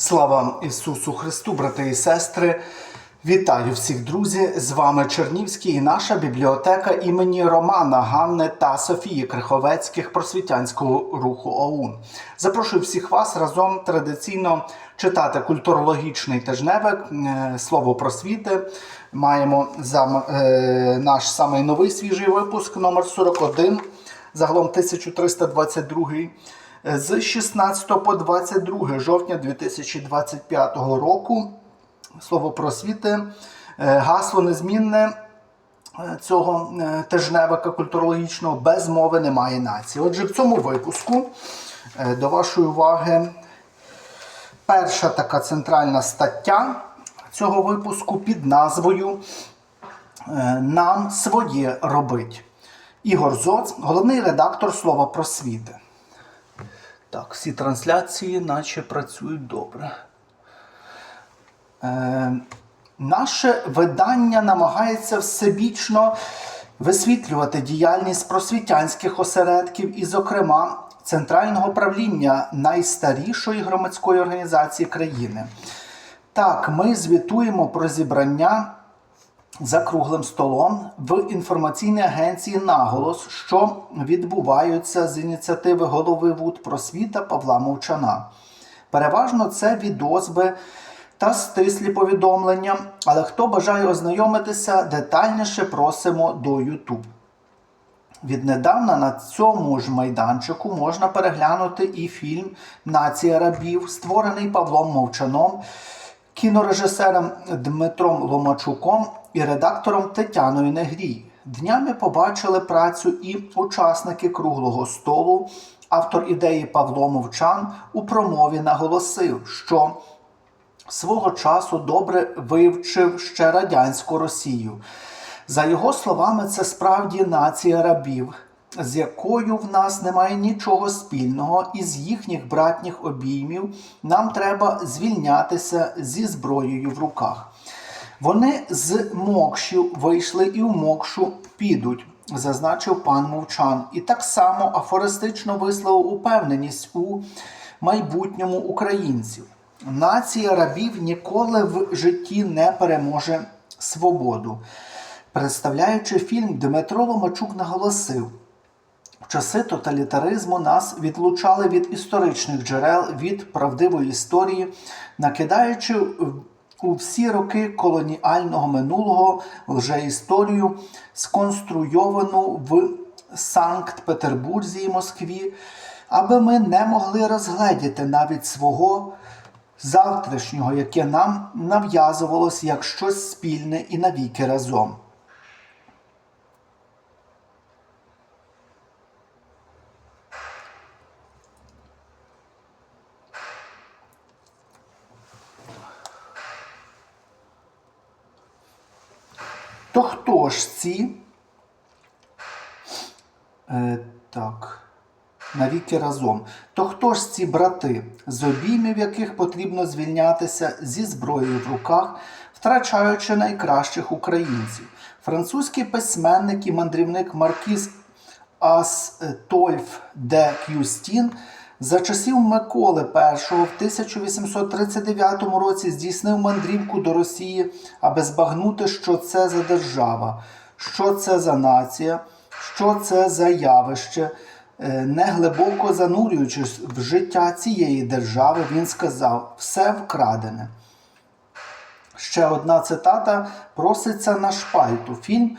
Слава Ісусу Христу, брати і сестри! Вітаю всіх, друзі! З вами Чернівський і наша бібліотека імені Романа Ганни та Софії Криховецьких просвітянського руху ОУН. Запрошую всіх вас разом традиційно читати культурологічний тижневик е, Слово просвіти. Маємо за е, наш самий новий свіжий випуск номер 41, загалом 1322 з 16 по 22 жовтня 2025 року. Слово просвіти, е, гасло незмінне е, цього е, тижневика культурологічного без мови немає нації. Отже, в цьому випуску до вашої уваги перша така центральна стаття цього випуску під назвою Нам своє робить. Ігор Зоц, головний редактор слова просвіти. Так, всі трансляції наче працюють добре. Е, наше видання намагається всебічно висвітлювати діяльність просвітянських осередків і, зокрема, центрального правління найстарішої громадської організації країни. Так, ми звітуємо про зібрання за круглим столом в інформаційній агенції Наголос, що відбуваються з ініціативи голови ВУД просвіта Павла Мовчана. Переважно це відозви та стислі повідомлення, але хто бажає ознайомитися детальніше, просимо до YouTube. Віднедавна на цьому ж майданчику можна переглянути і фільм Нація рабів, створений Павлом Мовчаном, кінорежисером Дмитром Ломачуком і редактором Тетяною Негрій. Днями побачили працю і учасники круглого столу. Автор ідеї Павло Мовчан у промові наголосив, що свого часу добре вивчив ще радянську Росію. За його словами, це справді нація рабів, з якою в нас немає нічого спільного, із їхніх братніх обіймів нам треба звільнятися зі зброєю в руках. Вони з Мокшів вийшли і в Мокшу підуть, зазначив пан Мовчан, і так само афористично висловив упевненість у майбутньому українців. Нація рабів ніколи в житті не переможе свободу. Представляючи фільм, Дмитро Ломачук наголосив, в часи тоталітаризму нас відлучали від історичних джерел, від правдивої історії, накидаючи у всі роки колоніального минулого лжеісторію, сконструйовану в Санкт-Петербурзі і Москві, аби ми не могли розгледіти навіть свого завтрашнього, яке нам нав'язувалось як щось спільне і навіки разом. То хто ж ці? Е, так. Навіки разом. То хто ж ці брати, з обіймів яких потрібно звільнятися зі зброєю в руках, втрачаючи найкращих українців? Французький письменник і мандрівник Маркіз Астольф де К'юстін за часів Миколи І в 1839 році здійснив мандрівку до Росії, аби збагнути, що це за держава, що це за нація, що це за явище. Е, Не глибоко занурюючись в життя цієї держави, він сказав: все вкрадене. Ще одна цитата проситься на шпальту. Фільм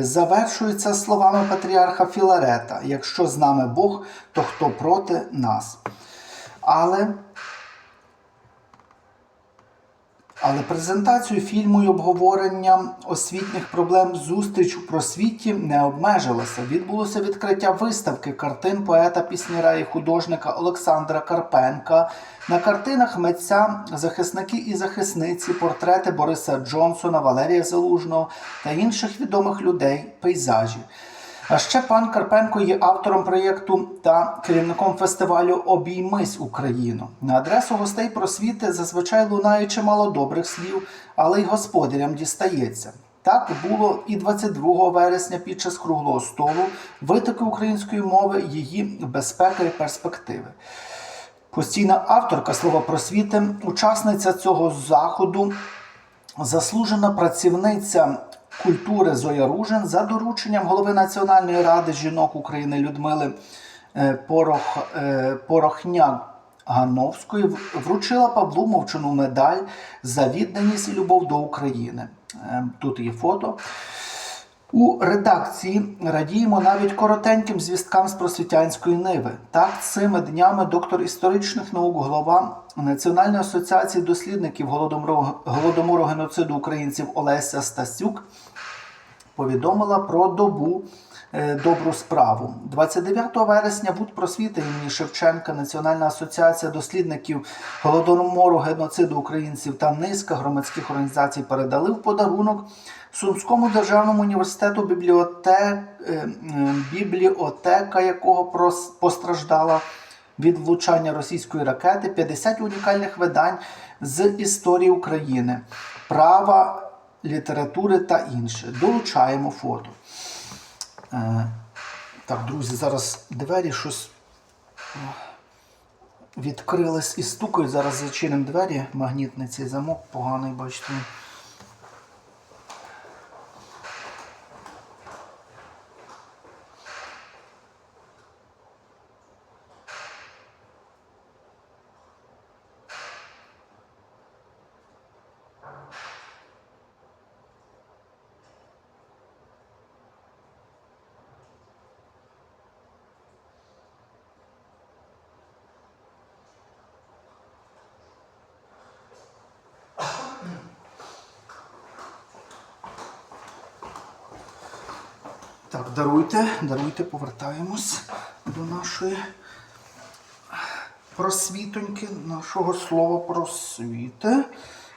завершується словами патріарха Філарета: Якщо з нами Бог, то хто проти нас? Але Але презентацію фільму і обговорення освітніх проблем зустріч у просвіті не обмежилася. Відбулося відкриття виставки картин поета, пісняра і художника Олександра Карпенка. На картинах митця захисники і захисниці, портрети Бориса Джонсона, Валерія Залужного та інших відомих людей, пейзажі. А ще пан Карпенко є автором проєкту та керівником фестивалю Обіймись Україну. На адресу гостей просвіти зазвичай лунає чимало добрих слів, але й господарям дістається. Так було і 22 вересня під час круглого столу витоки української мови, її безпека і перспективи. Постійна авторка слова просвіти, учасниця цього заходу, заслужена працівниця культури Зоя Ружин за дорученням голови Національної ради жінок України Людмили е, Порох, е, Порохняк Гановської вручила Павлу Мовчану медаль за відданість і любов до України. Е, Тут є фото. У редакції радіємо навіть коротеньким звісткам з просвітянської ниви. Так, цими днями доктор історичних наук, голова Національної асоціації дослідників голодомору, геноциду українців Олеся Стасюк повідомила про добу добру справу. 29 вересня в просвіти імені Шевченка Національна асоціація дослідників голодомору геноциду українців та низка громадських організацій передали в подарунок Сумському державному університету бібліотек, е, е, бібліотека, якого постраждала від влучання російської ракети 50 унікальних видань з історії України, права, літератури та інше. Долучаємо фото. Е, так, друзі, зараз двері щось відкрились і стукають. Зараз зачинимо двері. Магнітний цей замок поганий, бачите. Так, даруйте, даруйте, повертаємось до нашої просвітоньки, нашого слова просвіти.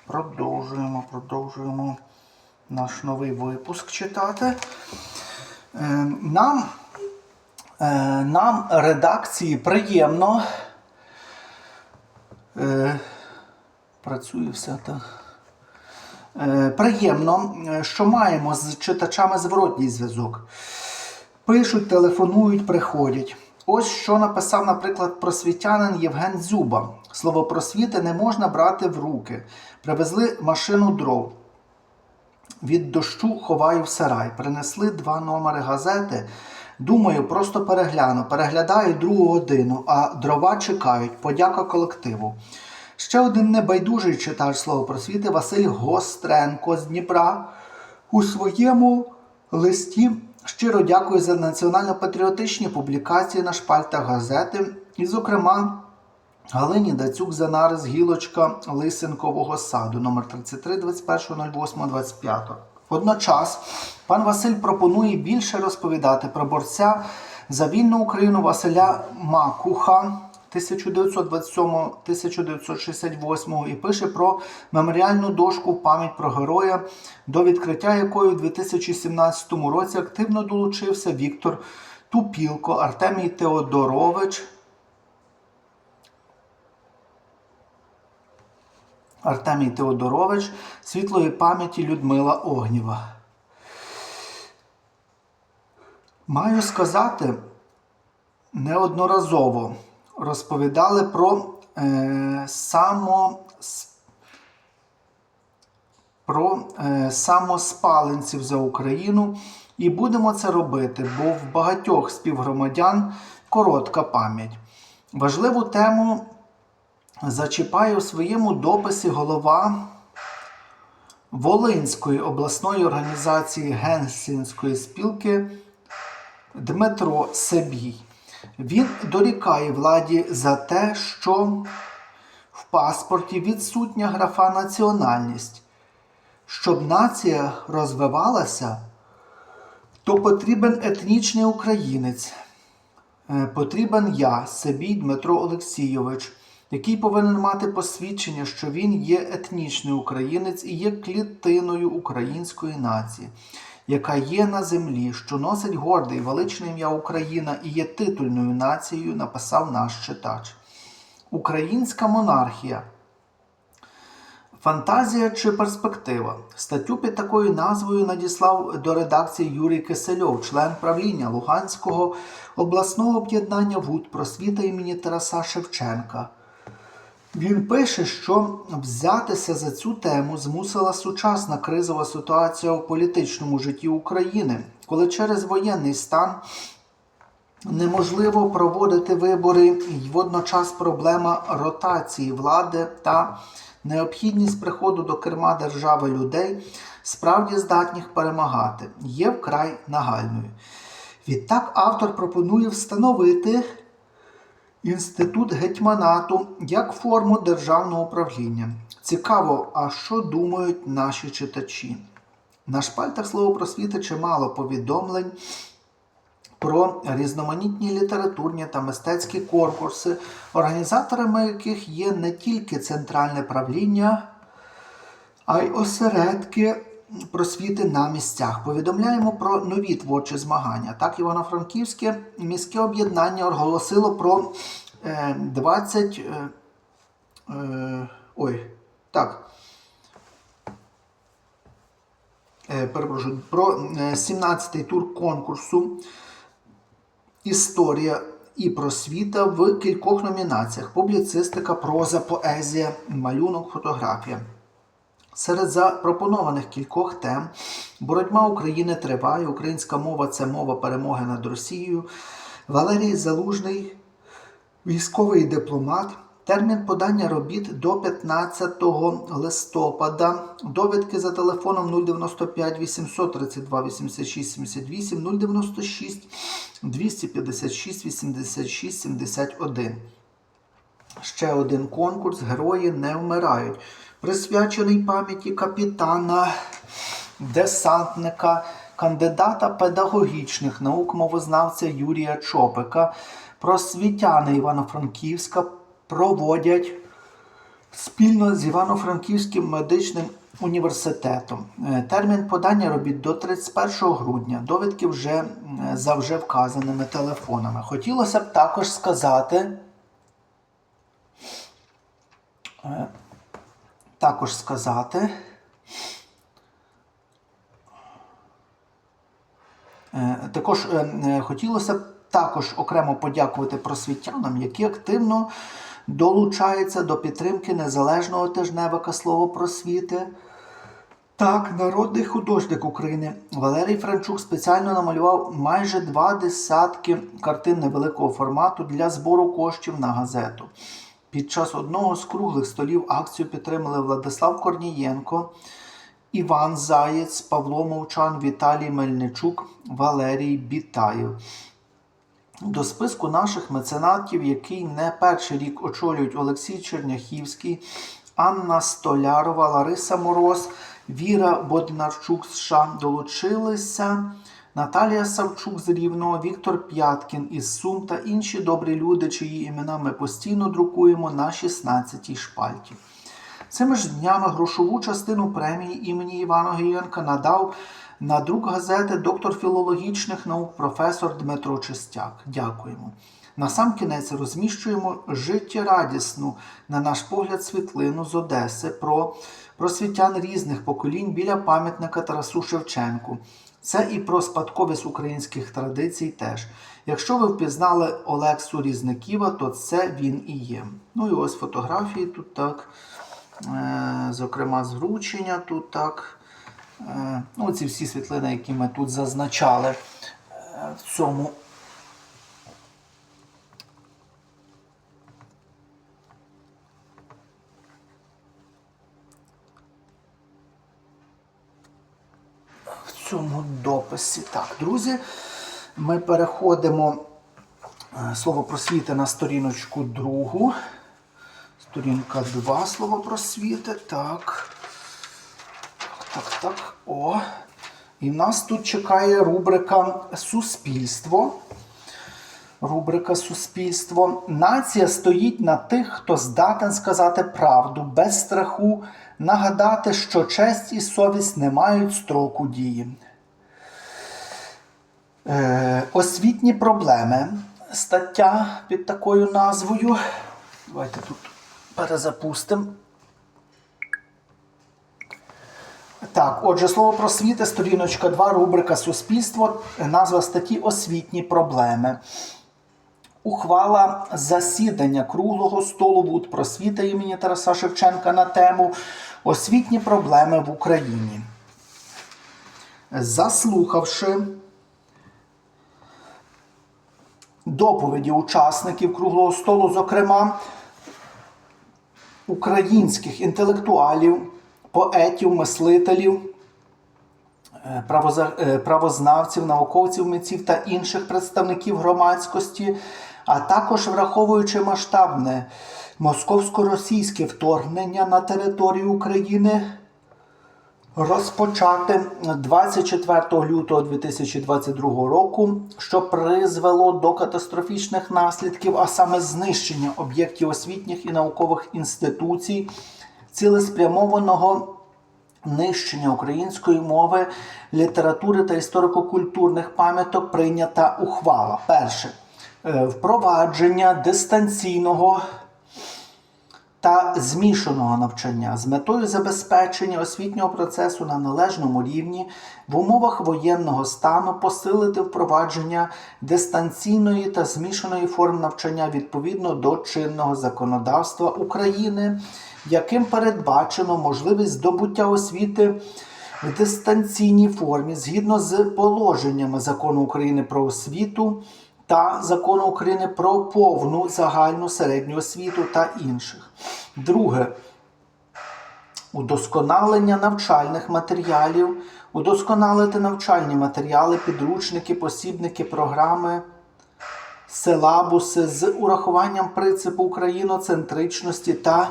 Продовжуємо, продовжуємо наш новий випуск читати. Е, Нам, е, нам редакції приємно. Е, Працює все так. Приємно, що маємо з читачами зворотній зв'язок. Пишуть, телефонують, приходять. Ось що написав, наприклад, просвітянин Євген Дзюба. Слово просвіти не можна брати в руки. Привезли машину дров. Від дощу ховаю в сарай. Принесли два номери газети. Думаю, просто перегляну. Переглядаю другу годину, а дрова чекають. Подяка колективу. Ще один небайдужий читач слова просвіти Василь Гостренко з Дніпра у своєму листі щиро дякую за національно-патріотичні публікації на шпальтах газети, і, зокрема, Галині Дацюк за нарис Гілочка Лисенкового саду номер 33 21.08.25. Водночас пан Василь пропонує більше розповідати про борця за вільну Україну Василя Макуха 1927-1968 і пише про меморіальну дошку в пам'ять про героя, до відкриття якої у 2017 році активно долучився Віктор Тупілко, Артемій Теодорович. Артемій Теодорович, світлої пам'яті Людмила Огнєва. Маю сказати, неодноразово розповідали про е, само, про е, самоспаленців за Україну, і будемо це робити, бо в багатьох співгромадян коротка пам'ять. Важливу тему зачіпає у своєму дописі голова Волинської обласної організації Генсінської спілки Дмитро Себій. Він дорікає владі за те, що в паспорті відсутня графа національність. Щоб нація розвивалася, то потрібен етнічний українець. Е, Потрібен я, Себій Дмитро Олексійович, який повинен мати посвідчення, що він є етнічний українець і є клітиною української нації, яка є на землі, що носить горде і величне ім'я Україна і є титульною нацією, написав наш читач. Українська монархія. Фантазія чи перспектива. Статтю під такою назвою надіслав до редакції Юрій Кисельов, член правління Луганського обласного об'єднання ВУД просвіта імені Тараса Шевченка. Він пише, що взятися за цю тему змусила сучасна кризова ситуація у політичному житті України, коли через воєнний стан неможливо проводити вибори і водночас проблема ротації влади та необхідність приходу до керма держави людей, справді здатних перемагати, є вкрай нагальною. Відтак автор пропонує встановити інститут гетьманату як форму державного управління. Цікаво, а що думають наші читачі? На шпальтах слово просвіти чимало повідомлень про різноманітні літературні та мистецькі конкурси, організаторами яких є не тільки центральне правління, а й осередки просвіти на місцях. Повідомляємо про нові творчі змагання. Так, Івано-Франківське міське об'єднання оголосило про е, 20. Е, е, ой, так. Е, перепрошую, про е, 17-й тур конкурсу Історія і просвіта в кількох номінаціях: публіцистика, проза, поезія, малюнок, фотографія. Серед запропонованих кількох тем боротьба України триває, українська мова це мова перемоги над Росією. Валерій Залужний, військовий дипломат. Термін подання робіт до 15 листопада. Довідки за телефоном 095 832 86 78 096 256 86 71. Ще один конкурс Герої не вмирають, присвячений пам'яті капітана, десантника, кандидата педагогічних наук, мовознавця Юрія Чопика. Просвітяни Івано-Франківська проводять спільно з Івано-Франківським медичним університетом. Е, Термін подання робіт до 31 грудня. Довідки вже е, за вже вказаними телефонами. Хотілося б також сказати. Також сказати. Е, Також е, е, хотілося б також окремо подякувати просвітянам, які активно долучаються до підтримки незалежного тижневика слово просвіти. Так, народний художник України Валерій Франчук спеціально намалював майже два десятки картин невеликого формату для збору коштів на газету. Під час одного з круглих столів акцію підтримали Владислав Корнієнко, Іван Заєць, Павло Мовчан, Віталій Мельничук, Валерій Бітаєв. До списку наших меценатів, який не перший рік очолюють Олексій Черняхівський, Анна Столярова, Лариса Мороз, Віра Боднарчук США долучилися. Наталія Савчук з Рівного, Віктор П'яткін із Сум та інші добрі люди, чиї імена ми постійно друкуємо на 16-й шпальті. Цими ж днями грошову частину премії імені Івана Гієнка надав на друк газети доктор філологічних наук професор Дмитро Чистяк. Дякуємо. На сам кінець розміщуємо життєрадісну, на наш погляд, світлину з Одеси про просвітян різних поколінь біля пам'ятника Тарасу Шевченку. Це і про спадковість українських традицій теж. Якщо ви впізнали Олексу Різниківа, то це він і є. Ну і ось фотографії тут так. Е, Зокрема, з вручення тут так. Е, Ну, ці всі світлини, які ми тут зазначали е, в цьому. Цьому дописі. Так, друзі, ми переходимо е, слово просвіти на сторіночку другу. Сторінка 2 слово просвіти. Так. Так, так. О. І нас тут чекає рубрика Суспільство. Рубрика Суспільство. Нація стоїть на тих, хто здатен сказати правду без страху, нагадати, що честь і совість не мають строку дії. Е, освітні проблеми. Стаття під такою назвою. Давайте тут перезапустимо. Так, отже, слово просвіти, сторіночка 2, рубрика Суспільство, назва статті Освітні проблеми. Ухвала засідання круглого столу ВУД просвіта імені Тараса Шевченка на тему Освітні проблеми в Україні. Заслухавши доповіді учасників круглого столу, зокрема українських інтелектуалів, поетів, мислителів, е, е, правознавців, науковців, митців та інших представників громадськості, а також враховуючи масштабне московсько-російське вторгнення на територію України, розпочати 24 лютого 2022 року, що призвело до катастрофічних наслідків, а саме знищення об'єктів освітніх і наукових інституцій, цілеспрямованого нищення української мови, літератури та історико-культурних пам'яток прийнята ухвала. Перше впровадження дистанційного та змішаного навчання з метою забезпечення освітнього процесу на належному рівні в умовах воєнного стану посилити впровадження дистанційної та змішаної форм навчання відповідно до чинного законодавства України, яким передбачено можливість здобуття освіти в дистанційній формі згідно з положеннями закону України про освіту та закону України про повну загальну середню освіту та інших. Друге. Удосконалення навчальних матеріалів, удосконалити навчальні матеріали, підручники, посібники, програми, силабуси з урахуванням принципу україноцентричності та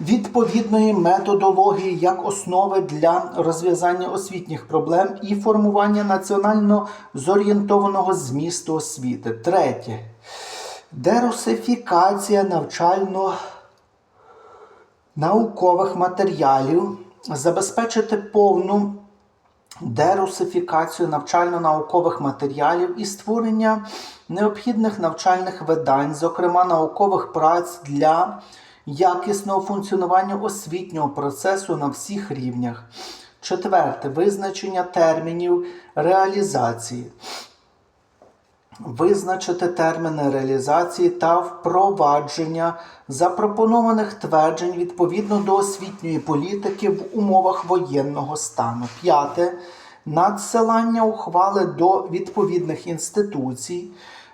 відповідної методології як основи для розв'язання освітніх проблем і формування національно зорієнтованого змісту освіти. Третє. Дерусифікація навчально наукових матеріалів, забезпечити повну дерусифікацію навчально-наукових матеріалів і створення необхідних навчальних видань, зокрема наукових праць для якісного функціонування освітнього процесу на всіх рівнях. Четверте визначення термінів реалізації визначити терміни реалізації та впровадження запропонованих тверджень відповідно до освітньої політики в умовах воєнного стану. П'яте надсилання ухвали до відповідних інституцій,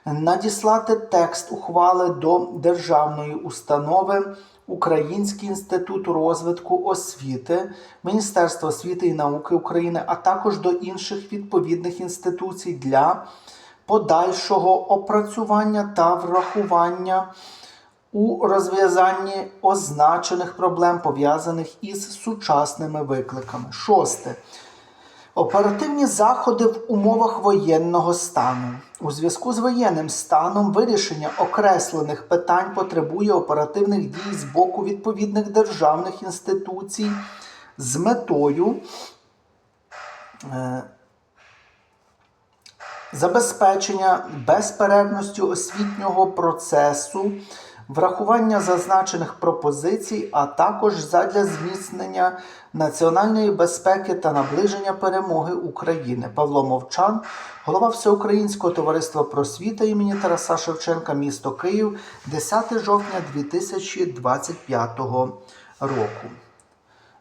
надіслати текст ухвали до державної установи. Український інститут розвитку освіти, Міністерство освіти і науки України, а також до інших відповідних інституцій для подальшого опрацювання та врахування у розв'язанні означених проблем, пов'язаних із сучасними викликами. Шосте. Оперативні заходи в умовах воєнного стану. У зв'язку з воєнним станом вирішення окреслених питань потребує оперативних дій з боку відповідних державних інституцій з метою е, забезпечення безперервності освітнього процесу, врахування зазначених пропозицій, а також задля зміцнення національної безпеки та наближення перемоги України. Павло Мовчан, голова Всеукраїнського товариства просвіта імені Тараса Шевченка, місто Київ, 10 жовтня 2025 року.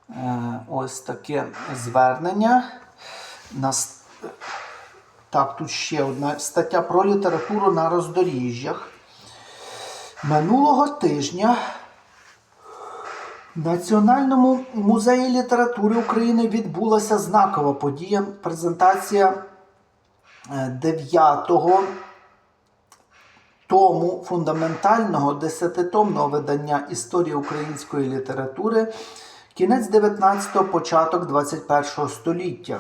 Е, Ось таке звернення. Так, тут ще одна стаття про літературу на роздоріжжях. Минулого тижня в Національному музеї літератури України відбулася знакова подія презентація 9-го тому фундаментального десятитомного видання історії української літератури кінець 19-го, початок 21-го століття.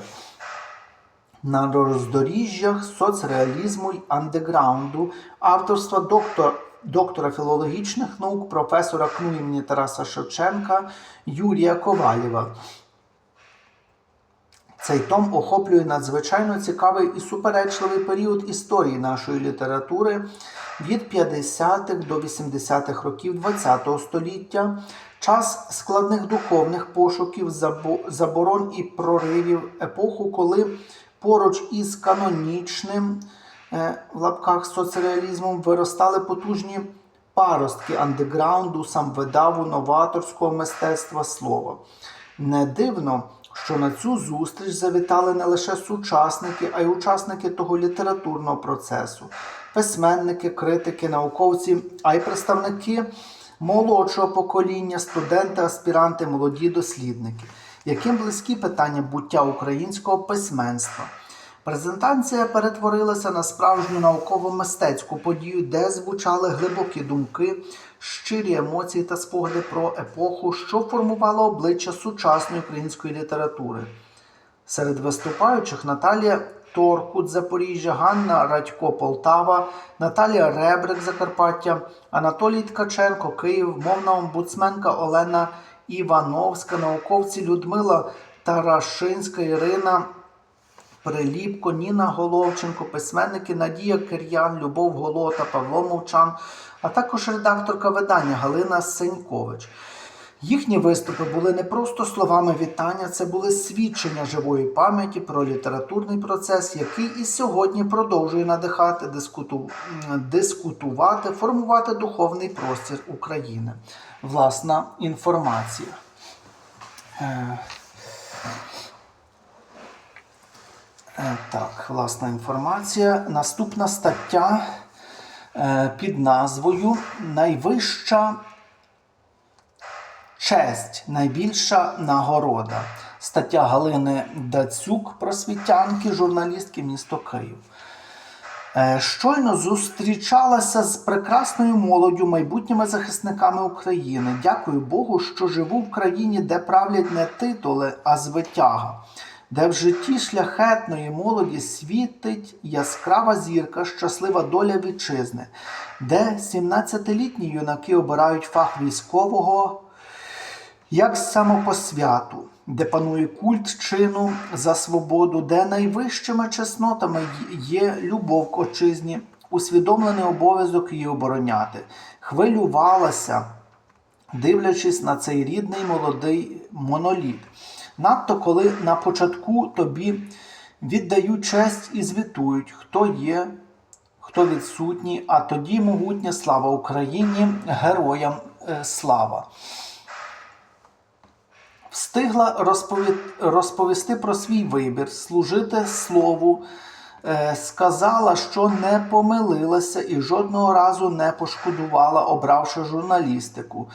На роздоріжжях соцреалізму й андеграунду авторства доктор, доктора філологічних наук, професора КНУ імені Тараса Шевченка Юрія Ковалєва. Цей том охоплює надзвичайно цікавий і суперечливий період історії нашої літератури від 50-х до 80-х років ХХ століття, час складних духовних пошуків, заборон і проривів, епоху, коли поруч із канонічним в лапках соцреалізмом виростали потужні паростки андеграунду, самвидаву, новаторського мистецтва слова. Не дивно, що на цю зустріч завітали не лише сучасники, а й учасники того літературного процесу, письменники, критики, науковці, а й представники молодшого покоління, студенти, аспіранти, молоді дослідники, яким близькі питання буття українського письменства. Презентація перетворилася на справжню науково-мистецьку подію, де звучали глибокі думки, щирі емоції та спогади про епоху, що формувала обличчя сучасної української літератури. Серед виступаючих Наталія Торкут Запоріжжя, Ганна Радько Полтава, Наталія Ребрик Закарпаття, Анатолій Ткаченко Київ, мовна омбудсменка Олена Івановська, науковці Людмила Тарашинська, Ірина Приліпко, Ніна Головченко, письменники Надія Кир'ян, Любов Голота, Павло Мовчан, а також редакторка видання Галина Сенькович. Їхні виступи були не просто словами вітання, це були свідчення живої пам'яті про літературний процес, який і сьогодні продовжує надихати, дискуту... дискутувати, формувати духовний простір України. Власна інформація. Е, Так, власна інформація. Наступна стаття е, під назвою Найвища честь, найбільша нагорода. Стаття Галини Дацюк, просвітянки, журналістки місто Київ. Е, Щойно зустрічалася з прекрасною молоддю, майбутніми захисниками України. Дякую Богу, що живу в країні, де правлять не титули, а звитяга, де в житті шляхетної молоді світить яскрава зірка, щаслива доля вітчизни, де 17-літні юнаки обирають фах військового як самопосвяту, де панує культ чину за свободу, де найвищими чеснотами є любов к отчизні, усвідомлений обов'язок її обороняти, хвилювалася, дивлячись на цей рідний молодий моноліт. Надто коли на початку тобі віддають честь і звітують, хто є, хто відсутній, а тоді могутня слава Україні, героям е, слава встигла розпові... розповісти про свій вибір, служити слову, е, сказала, що не помилилася і жодного разу не пошкодувала, обравши журналістику.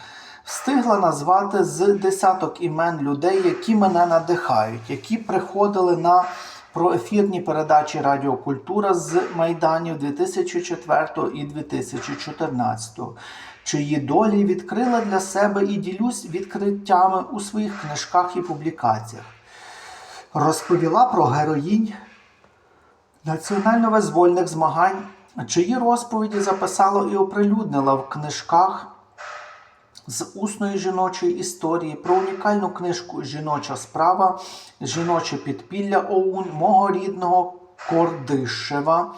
Встигла назвати з десяток імен людей, які мене надихають, які приходили на проефірні передачі Радіокультура з Майданів 2004 і 2014 чиї долі відкрила для себе і ділюсь відкриттями у своїх книжках і публікаціях. Розповіла про героїнь національно-визвольних змагань, чиї розповіді записала і оприлюднила в книжках з усної жіночої історії про унікальну книжку Жіноча справа, жіноче підпілля ОУН мого рідного Кордишева.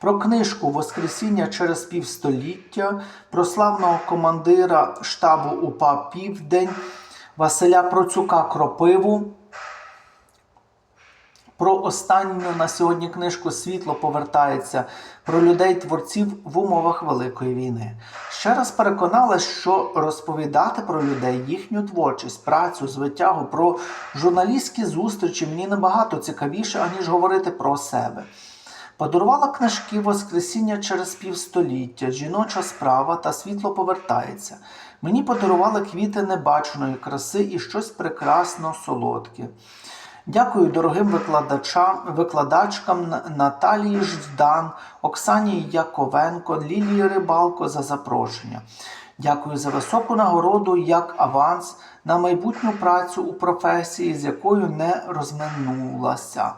Про книжку Воскресіння через півстоліття, про славного командира штабу УПА Південь Василя Процюка Кропиву, про останню на сьогодні книжку Світло повертається про людей-творців в умовах Великої війни. Ще раз переконалась, що розповідати про людей, їхню творчість, працю, звитягу, про журналістські зустрічі мені набагато цікавіше, аніж говорити про себе. Подарувала книжки Воскресіння через півстоліття, жіноча справа та світло повертається. Мені подарували квіти небаченої краси і щось прекрасно солодке. Дякую дорогим викладачам, викладачкам Наталії Ждан, Оксані Яковенко, Лілії Рибалко за запрошення. Дякую за високу нагороду як аванс на майбутню працю у професії, з якою не розминулася.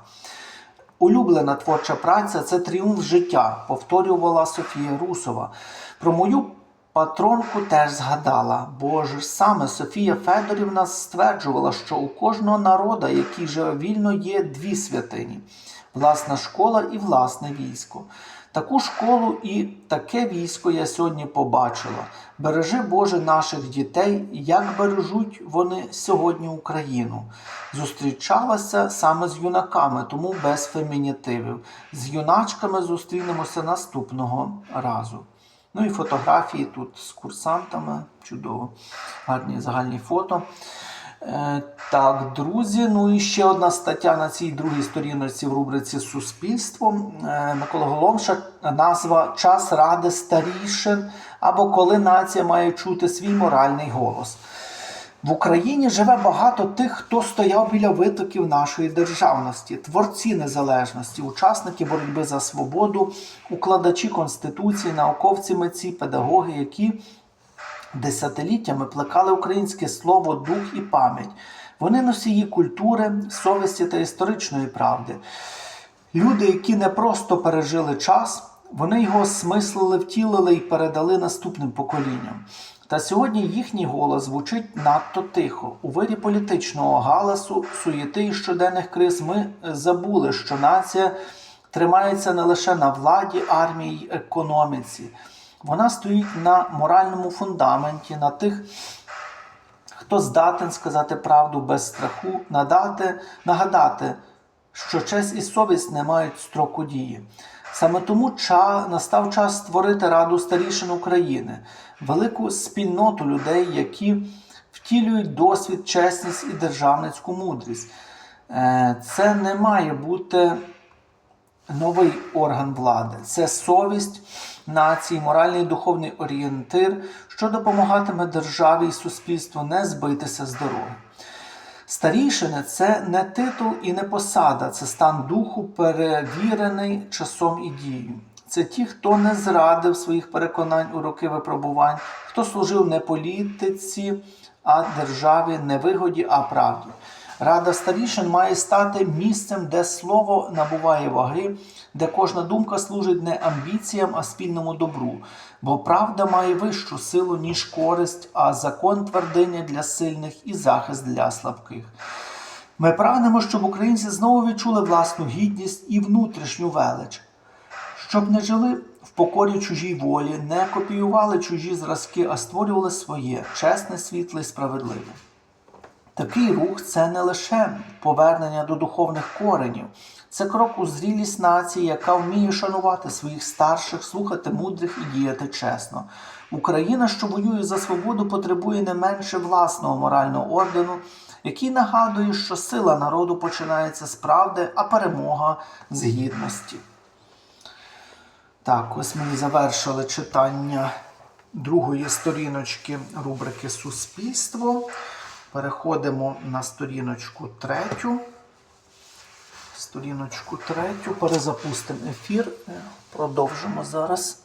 Улюблена творча праця це тріумф життя, повторювала Софія Русова. Про мою патронку теж згадала, бо ж саме Софія Федорівна стверджувала, що у кожного народа, який живе вільно, є дві святині власна школа і власне військо. Таку школу і таке військо я сьогодні побачила. Бережи Боже наших дітей, як бережуть вони сьогодні Україну. Зустрічалася саме з юнаками, тому без фемінітивів. З юначками зустрінемося наступного разу. Ну і фотографії тут з курсантами. Чудово. Гарні загальні фото. Е, Так, друзі, ну і ще одна стаття на цій другій сторінці в рубриці Суспільство. Е, Микола Голомша назва Час ради старішин або коли нація має чути свій моральний голос. В Україні живе багато тих, хто стояв біля витоків нашої державності, творці незалежності, учасники боротьби за свободу, укладачі конституції, науковці, митці, педагоги, які десятиліттями плекали українське слово, дух і пам'ять. Вони носії культури, совісті та історичної правди. Люди, які не просто пережили час, вони його осмислили, втілили і передали наступним поколінням. Та сьогодні їхній голос звучить надто тихо. У виді політичного галасу, суєти і щоденних криз ми забули, що нація тримається не лише на владі, армії й економіці. Вона стоїть на моральному фундаменті, на тих хто здатен сказати правду без страху, надати, нагадати, що честь і совість не мають строку дії. Саме тому ча, настав час створити Раду старішин України, велику спільноту людей, які втілюють досвід, чесність і державницьку мудрість. Е, Це не має бути новий орган влади. Це совість нації, моральний і духовний орієнтир, що допомагатиме державі і суспільству не збитися з дороги. Старішини це не титул і не посада, це стан духу, перевірений часом і дією. Це ті, хто не зрадив своїх переконань у роки випробувань, хто служив не політиці, а державі, не вигоді, а правді. Рада старішин має стати місцем, де слово набуває ваги, де кожна думка служить не амбіціям, а спільному добру. Бо правда має вищу силу, ніж користь, а закон твердиня для сильних і захист для слабких. Ми прагнемо, щоб українці знову відчули власну гідність і внутрішню велич, щоб не жили в покорі чужій волі, не копіювали чужі зразки, а створювали своє чесне, світле і справедливе. Такий рух це не лише повернення до духовних коренів, це крок у зрілість нації, яка вміє шанувати своїх старших, слухати мудрих і діяти чесно. Україна, що воює за свободу, потребує не менше власного морального ордену, який нагадує, що сила народу починається з правди, а перемога з гідності. Так, ось ми завершили читання другої сторіночки рубрики Суспільство. Переходимо на сторіночку третю. Сторіночку третю. Перезапустимо ефір. Е, Продовжимо зараз.